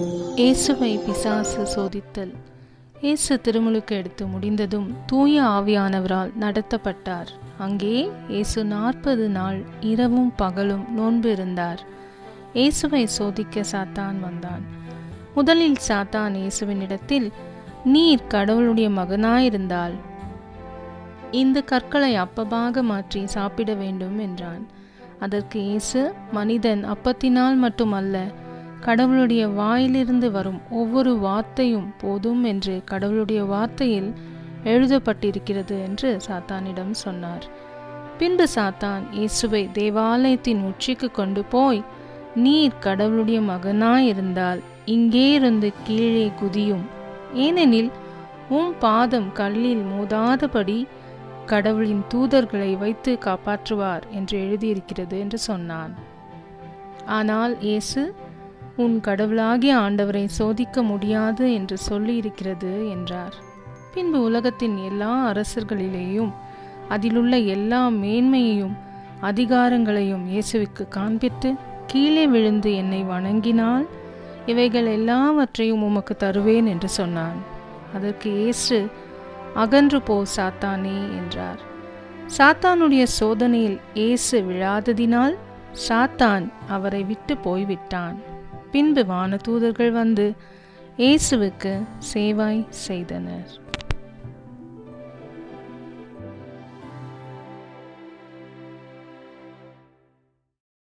இயேசுவை பிசாசு சோதித்தல். இயேசு திருமுழுக்கு எடுத்து முடிந்ததும் தூய ஆவியானவரால் நடத்தப்பட்டார். அங்கே இயேசு நாற்பது நாள் இரவும் பகலும் நோன்பு இருந்தார். இயேசுவை சோதிக்க சாத்தான் வந்தான். முதலில் சாத்தான் இயேசுவினிடத்தில் நீர் கடவுளுடைய மகனாயிருந்தால் இந்த கற்களை அப்பமாக மாற்றி சாப்பிட வேண்டும் என்றான். அதற்கு இயேசு மனிதன் அப்பத்தினால் மட்டுமல்ல கடவுளுடைய வாயிலிருந்து வரும் ஒவ்வொரு வார்த்தையும் போதும் என்று கடவுளுடைய வார்த்தையில் எழுதப்பட்டிருக்கிறது என்று சாத்தானிடம் சொன்னார். பின்பு சாத்தான் இயேசுவை தேவாலயத்தின் உச்சிக்கு கொண்டு போய் நீர் கடவுளுடைய மகனாயிருந்தால் இங்கே இருந்து கீழே குதியும். ஏனெனில் உம் பாதம் கல்லில் மோதாதபடி கடவுளின் தூதர்களை வைத்து காப்பாற்றுவார் என்று எழுதியிருக்கிறது என்று சொன்னான். ஆனால் இயேசு உன் கடவுளாகிய ஆண்டவரை சோதிக்க முடியாது என்று சொல்லியிருக்கிறது என்றார். பின்பு உலகத்தின் எல்லா அரசர்களிலேயும் அதிலுள்ள எல்லா மேன்மையையும் அதிகாரங்களையும் இயேசுவுக்கு காண்பித்து கீழே விழுந்து என்னை வணங்கினால் இவைகள் எல்லாவற்றையும் உமக்கு தருவேன் என்று சொன்னான். அதற்கு இயேசு அகன்று போ சாத்தானே என்றார். சாத்தானுடைய சோதனையில் இயேசு விழாததினால் சாத்தான் அவரை விட்டு போய்விட்டான். பின்பு வான தூதர்கள் வந்து இயேசுவுக்கு சேவாய் செய்தனர்.